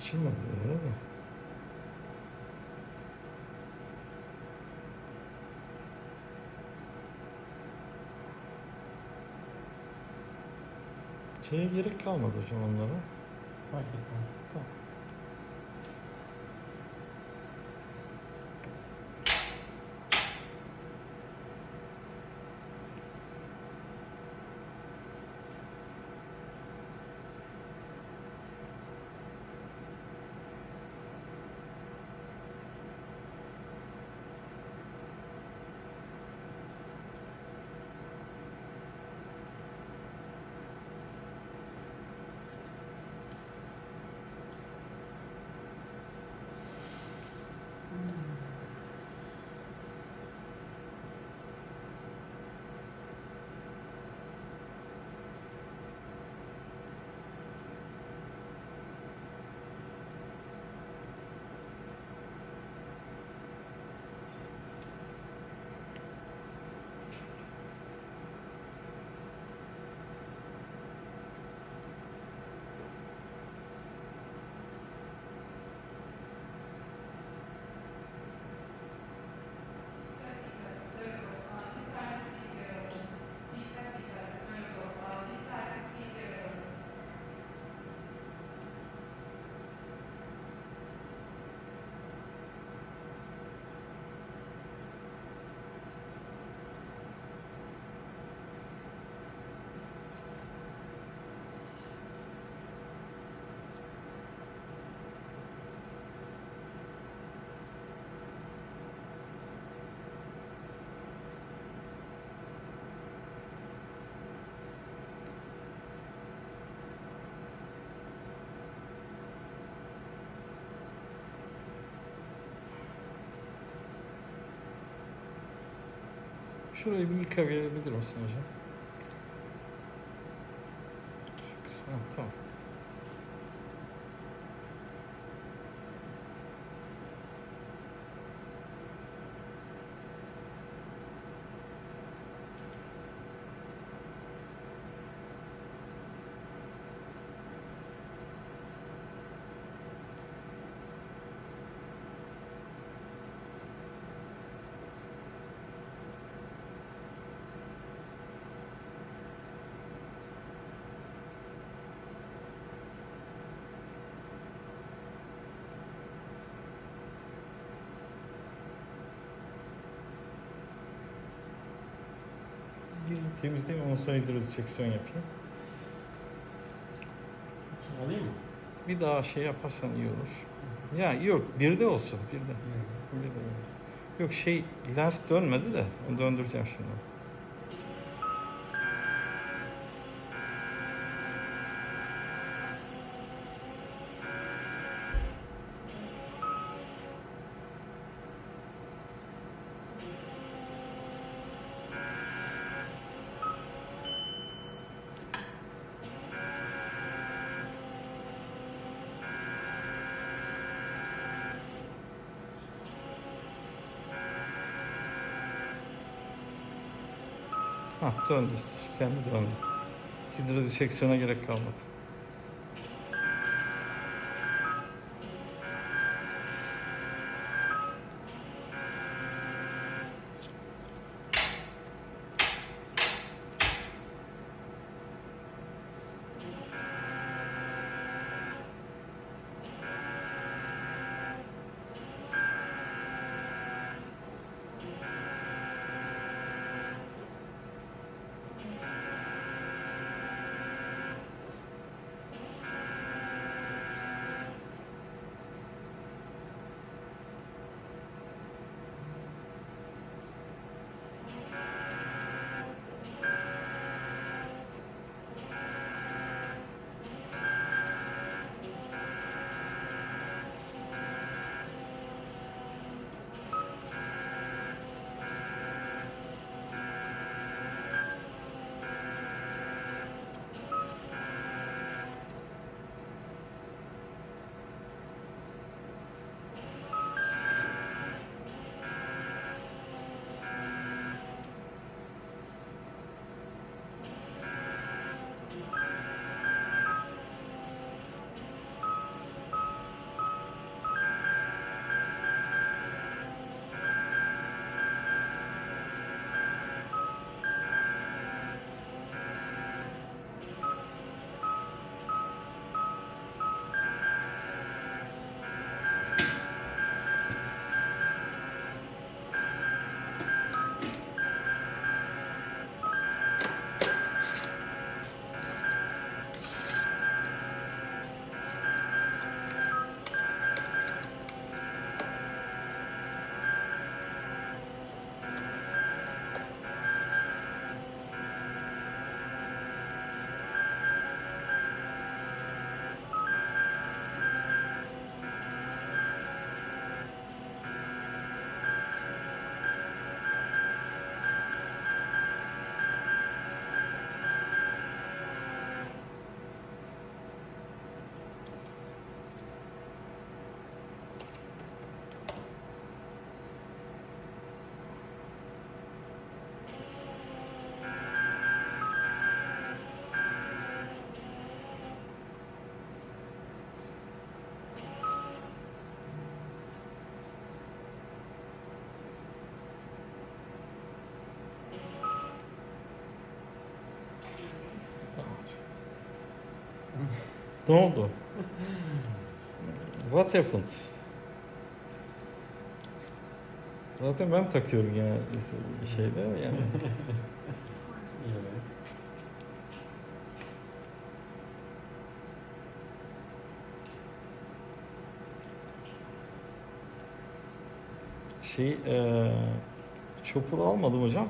Açılmadı öyle mi? Şeye gerek kalmadı hocam onlara. Fark etmez. Tamam. Şurayı bir yıkayabilir misin hocam? Şu kısmı, tamam. Temizleyeyim ondan sonra hidroseksiyon yapayım. Alayım mı? Bir daha şey yaparsan iyi olur. Ya yok bir de olsun bir de. Bir de. Yok şey lens dönmedi de onu döndüreceğim şimdi. Ha döndü. Kendi döndü. Hidroseksiyona gerek kalmadı. Ne oldu? What happened? Zaten ben takıyorum yani şeyde yani. Evet. Şey eee çopur almadım hocam.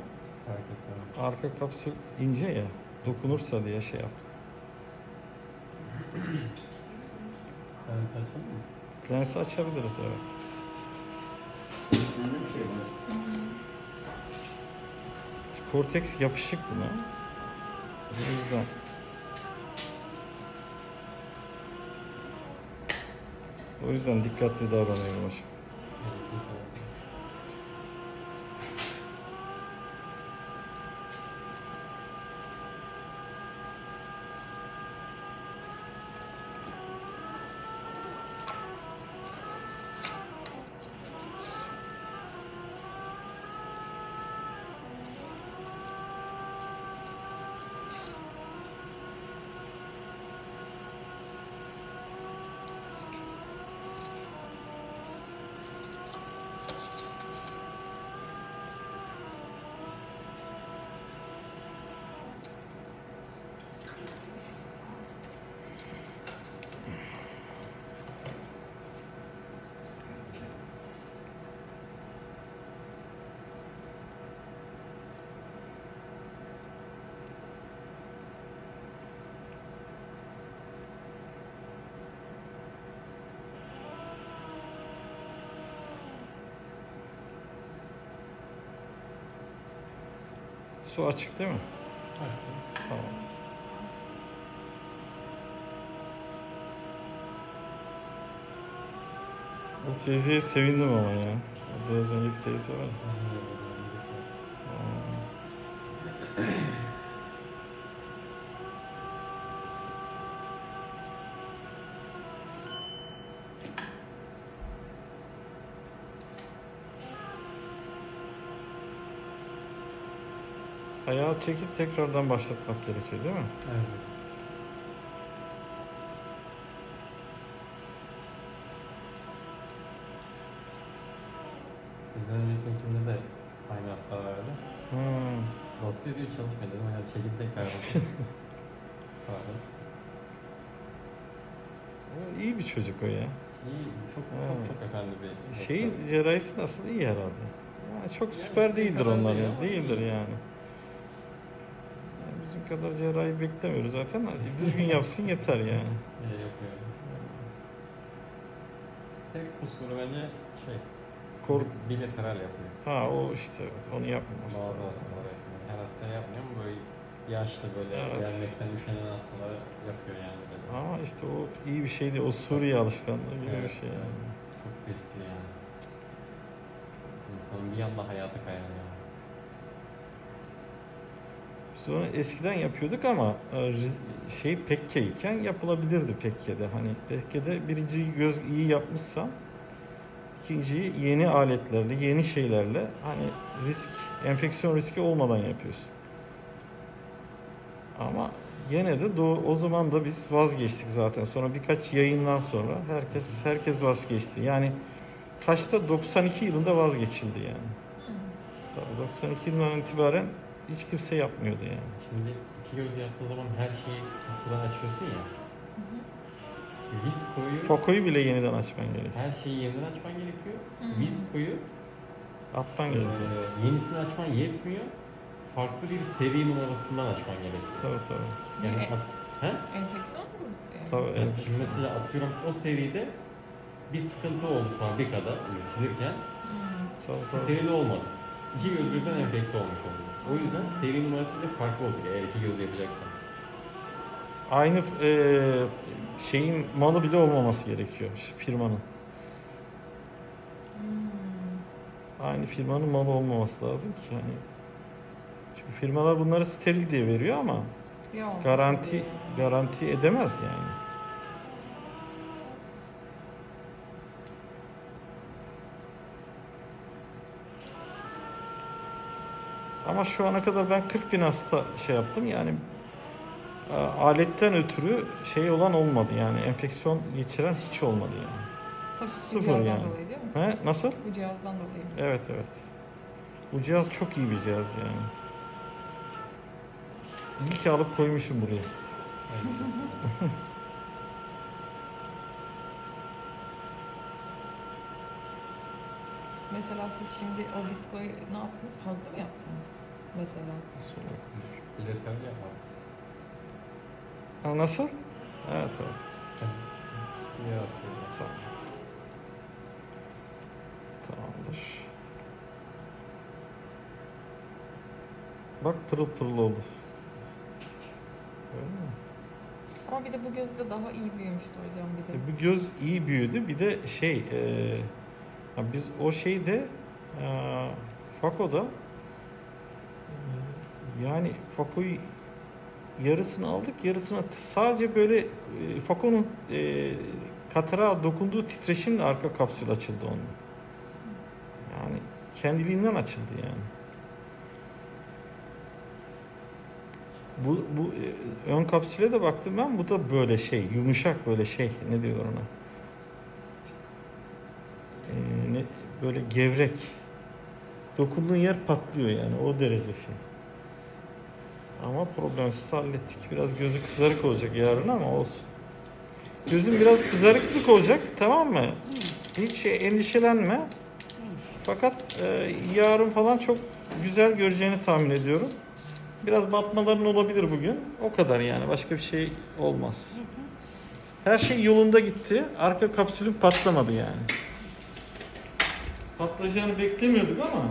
Arka kapsül ince ya. Dokunursa diye şey yap. Ben saçım mı? Lensi açabiliriz evet. Bende bir şey var. Cortex yapışık buna. O yüzden. O yüzden dikkatli davranıyorum hocam. Evet, Su açık değil mi? Açtım. Tamam. O teyzeye sevindim ama ya. O Biraz önceki teyze var. Ayağı çekip tekrardan başlatmak gerekiyor değil mi? Evet. Sizden öncekinde de aynı hata verdi. Hmm. Basıyor diyor çalışmıyor dedim. Yani çekip tekrar basıyor. İyi bir çocuk o ya. İyi, çok Ha. çok çok efendi bir Şeyin cerrahisi nasıl iyi herhalde. Yani çok Yani süper sizin değildir onlar ya. Değildir iyi. yani. Bizim kadar cerrahi beklemiyoruz zaten. Düzgün yapsın yeter yani. İyi yapıyor. Tek kusuru bence şey, Kor bilateral yapıyor. ha o işte onu yapmaması Bazı hastalar yapıyor. Her hasta yapmıyor ama böyle yaşlı böyle Evet. gelmekten üşenen hastalar yapıyor yani. Böyle. Ama işte o iyi bir şey değil. O Suriye alışkanlığı gibi bir Evet, şey yani. Çok riskli yani. İnsanın bir anda hayatı kayar yani. Onu eskiden yapıyorduk ama e, şey Pekke iken yapılabilirdi Pekke'de. Hani Pekke'de birinci göz iyi yapmışsan ikinciyi yeni aletlerle, yeni şeylerle hani risk, enfeksiyon riski olmadan yapıyorsun. Ama gene de doğu, o zaman da biz vazgeçtik zaten. Sonra birkaç yayından sonra herkes herkes vazgeçti. Yani kaçta 92 yılında vazgeçildi yani. Tabii 92 yılından itibaren hiç kimse yapmıyordu yani. Şimdi iki göz yaptığın zaman her şeyi sıfırdan açıyorsun ya. Viskoyu, Fokoyu bile yeniden açman gerekiyor. her şeyi yeniden açman gerekiyor. Viskoyu Atman Ee, gerekiyor. yenisini açman yetmiyor. Farklı bir seri numarasından açman gerekiyor. Tabii tabii. Yani Niye? at- he? Enfeksiyon mu? Yani? Tabii. Yani şimdi mesela atıyorum o seride bir sıkıntı oldu fabrikada üretilirken Hmm. Tabii, tabii. steril olmadı. İki göz birden enfekte olmuş oldu. O yüzden seri numarası bile farklı olacak eğer iki göz yapacaksan. Aynı eee, şeyin malı bile olmaması gerekiyor işte firmanın. Hmm. Aynı firmanın malı olmaması lazım ki yani. Çünkü firmalar bunları steril diye veriyor ama olmuş garanti garanti edemez yani. Ama şu ana kadar ben 40 bin hasta şey yaptım yani e, aletten ötürü şey olan olmadı yani enfeksiyon geçiren hiç olmadı yani. Tabii Sıfır yani. dolayı değil mi? He, nasıl? Bu cihazdan dolayı. Evet evet. Bu cihaz çok iyi bir cihaz yani. İyi ki alıp koymuşum buraya. Mesela siz şimdi o viskoyu ne yaptınız? Fazla mı yaptınız? Mesela. Nasıl olur? Biletler yapma. Ha, nasıl? Evet evet. Aslında? Tamam. Tamamdır. Bak pırıl pırıl oldu. Öyle mi? Ama bir de bu gözde daha iyi büyümüştü hocam bir de. E, bu göz iyi büyüdü. Bir de şey, e, biz o şeyde e, Fako'da yani Fako'yu yarısını aldık, yarısını t- sadece böyle e, Fako'nun e, katara dokunduğu titreşimle arka kapsül açıldı onun. Yani kendiliğinden açıldı yani. Bu, bu e, ön kapsüle de baktım ben. Bu da böyle şey, yumuşak böyle şey. Ne diyorlar ona? E, ne, böyle gevrek. Dokunduğun yer patlıyor yani. O derece şey. Ama problemsiz hallettik. Biraz gözü kızarık olacak yarın ama olsun. Gözün biraz kızarıklık olacak tamam mı? Hiç şey, endişelenme. Fakat e, yarın falan çok güzel göreceğini tahmin ediyorum. Biraz batmaların olabilir bugün. O kadar yani. Başka bir şey olmaz. Her şey yolunda gitti. Arka kapsülün patlamadı yani. Patlayacağını beklemiyorduk ama